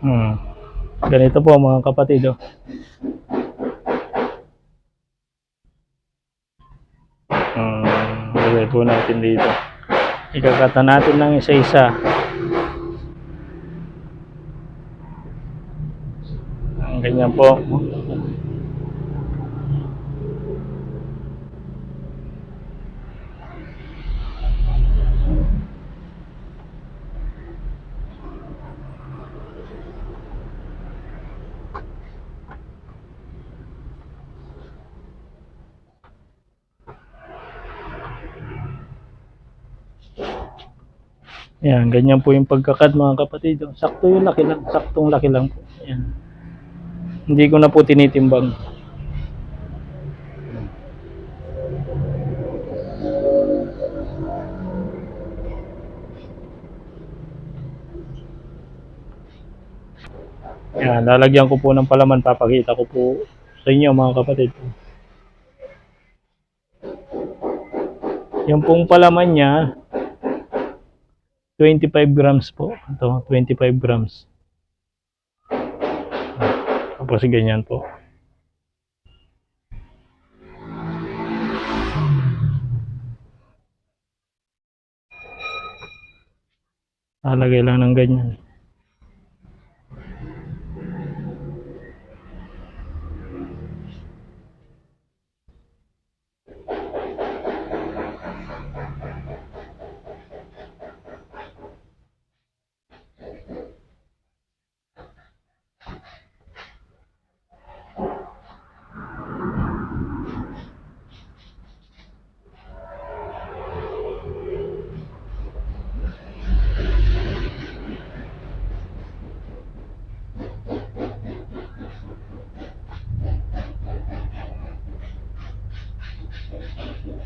Hmm. Ganito po mga kapatid. Oh. Hmm. Lagay po natin dito. Ikakata natin ng isa-isa. Ang ganyan po. Yan, ganyan po yung pagkakad mga kapatid. Sakto yung laki lang, saktong laki lang po. Yan. Hindi ko na po tinitimbang. Yan, lalagyan ko po ng palaman. Papakita ko po sa inyo mga kapatid. Yung pong palaman niya, 25 grams po. Ito, 25 grams. Tapos ganyan po. Lalagay lang ng ganyan.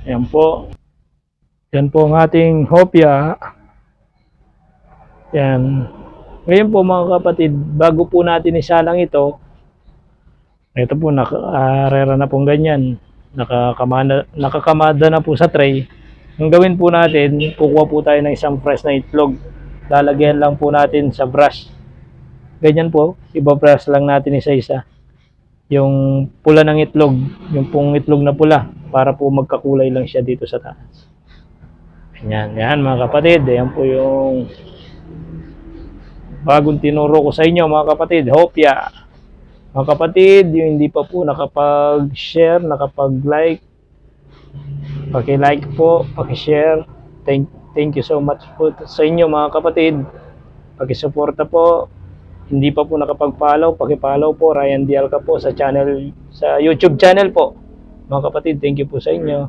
Yan po. Yan po ang ating hopya. Yan. Ngayon po mga kapatid, bago po natin isalang ito, ito po, nakarera na pong ganyan. Nakakamada, nakakamada na po sa tray. Ang gawin po natin, kukuha po tayo ng isang fresh na itlog. Lalagyan lang po natin sa brush. Ganyan po, iba-brush lang natin isa-isa. Yung pula ng itlog, yung pong itlog na pula, para po magkakulay lang siya dito sa taas. Yan, yan mga kapatid. Yan po yung bagong tinuro ko sa inyo mga kapatid. Hopya. Mga kapatid, yung hindi pa po nakapag-share, nakapag-like, paki-like po, paki-share. Thank, thank you so much po sa inyo mga kapatid. Paki-suporta po. Hindi pa po nakapag-follow, paki-follow po Ryan Dialca po sa channel sa YouTube channel po. Mga kapatid, thank you po sa inyo.